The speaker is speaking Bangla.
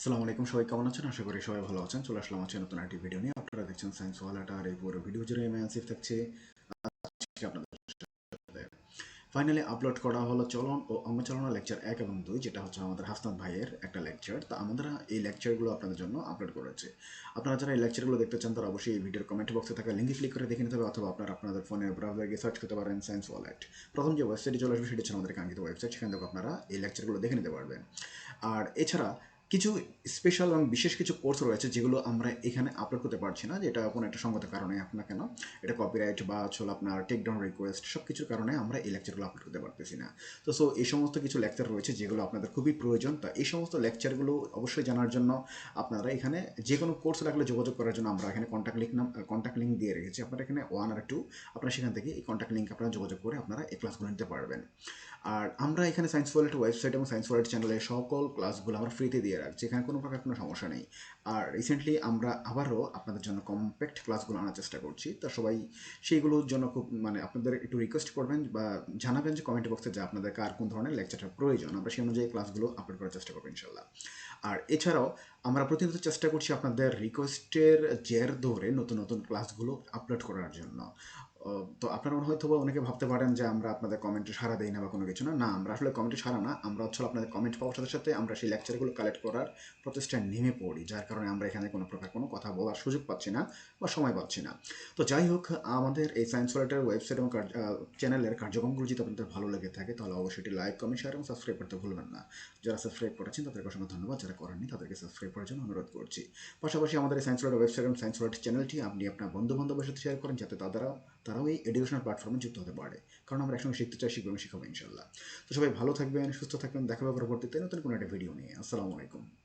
আসসালামু আলাইকুম, সবাই কেমন আছেন? আশা করি সবাই ভালো আছেন। চলে আসলাম আছে নতুন একটি ভিডিও নিয়ে। আপনারা দেখছেন সায়েন্স ওয়ালাটা আর এই পুরো ভিডিও জুড়ে আমি থাকছে আপনাদের ফাইনালি আপলোড করা হলো চলন ও অঙ্গচালনা লেকচার এক এবং দুই, যেটা হচ্ছে আমাদের হাসনাত ভাইয়ের একটা লেকচার তা আমরা এই লেকচারগুলো আপনাদের জন্য আপলোড করেছি। আপনারা যারা এই লেকচারগুলো দেখতে চান, তারা অবশ্যই এই ভিডিওর কমেন্ট বক্সে থাকা লিঙ্কে ক্লিক করে দেখে নিতে হবে, অথবা আপনারা আপনাদের ফোনের ব্রাউজারে গিয়ে সার্চ করতে পারেন সায়েন্স ওয়ালেট প্রথম যে ওয়েবসাইটে চলে আসবে, সেটা হচ্ছে আমাদের কাঙ্ক্ষিত ওয়েবসাইট সেখান থেকে আপনারা এই লেকচারগুলো দেখে নিতে পারবেন। আর এছাড়া কিছু স্পেশাল এবং বিশেষ কিছু কোর্স রয়েছে যেগুলো আমরা এখানে আপলোড করতে পারছি না, যেটা কোনো একটা সঙ্গত কারণে আপনার কেন? এটা কপিরাইট বা হচ্ছে আপনার টেকডাউন রিকোয়েস্ট সব কিছুর কারণে আমরা এই লেকচারগুলো আপলোড করতে পারতেছি না। তো সো এই সমস্ত কিছু লেকচার রয়েছে যেগুলো আপনাদের খুবই প্রয়োজন। তা এই সমস্ত লেকচারগুলো অবশ্যই জানার জন্য আপনারা এখানে যে কোনো কোর্স লাগলে যোগাযোগ করার জন্য আমরা এখানে কন্ট্যাক্ট লিঙ্ক নাম কন্ট্যাক্ট লিঙ্ক দিয়ে রেখেছি। আপনারা এখানে ওয়ান আর টু আপনারা সেখান থেকে এই কন্ট্যাক্ট লিঙ্ক আপনারা যোগাযোগ করে আপনারা এই ক্লাসগুলো নিতে পারবেন। আর আমরা এখানে সায়েন্স ওয়ালেট ওয়েবসাইট এবং সায়েন্স ওয়ালেট চ্যানেলে সকল ক্লাসগুলো আমরা ফ্রিতে দিয়ে রাখছি এখানে কোনো প্রকার কোনো সমস্যা নেই। আর রিসেন্টলি আমরা আবারও আপনাদের জন্য কম্প্যাক্ট ক্লাসগুলো আনার চেষ্টা করছি। তা সবাই সেইগুলোর জন্য খুব মানে আপনাদের একটু রিকোয়েস্ট করবেন বা জানাবেন যে কমেন্ট বক্সে যে আপনাদের কার কোন ধরনের লেকচারটা প্রয়োজন। আমরা সেই অনুযায়ী ক্লাসগুলো আপলোড করার চেষ্টা করব ইনশাল্লাহ আর এছাড়াও আমরা প্রতিনিয়ত চেষ্টা করছি আপনাদের রিকোয়েস্টের জের ধরে নতুন নতুন ক্লাসগুলো আপলোড করার জন্য। তো আপনারা মনে হয়তো অনেকে ভাবতে পারেন যে আমরা আপনাদের কমেন্টে সারা দেই না বা কোনো কিছু না। না, আমরা আসলে কমেন্টে সারা না। আমরা হচ্ছে আপনাদের কমেন্ট পাওয়ার সাথে সাথে আমরা সেই লেকচারগুলো কালেক্ট করার প্রচেষ্টায় নেমে পড়ি, যার কারণে আমরা এখানে কোনো প্রকার কোনো কথা বলার সুযোগ পাচ্ছি না বা সময় পাচ্ছি না। তো যাই হোক, আমাদের এই সায়েন্স ওয়ালেটের ওয়েবসাইট এবং চ্যানেলের কার্যক্রমগুলো যদি আপনাদের ভালো লেগে থাকে, তাহলে অবশ্যই এটি লাইক কমেন্ট শেয়ার এবং সাবস্ক্রাইব করতে ভুলবেন না। যারা সাবস্ক্রাইব করেছেন, তাদেরকে অসংখ্য ধন্যবাদ। যারা করেননি, তাদেরকে সাবস্ক্রাইব করার জন্য অনুরোধ করছি। পাশাপাশি আমাদের সায়েন্স ওয়ালেট ওয়েবসাইট এবং সায়েন্স ওয়ালেট চ্যানেলটি আপনি আপনার বন্ধু বান্ধবের সাথে শেয়ার করেন, যাতে তারাও তারাও এই এডুকেশনাল প্ল্যাটফর্মে যুক্ত হতে পারে। কারণ আমরা একসঙ্গে শিখতে চাই শিখব এবং শিখাবো ইনশাল্লাহ। তো সবাই ভালো থাকবেন, সুস্থ থাকবেন। দেখা হবে পরবর্তীতে নতুন কোনো একটা ভিডিও নিয়ে। আসসালামু আলাইকুম।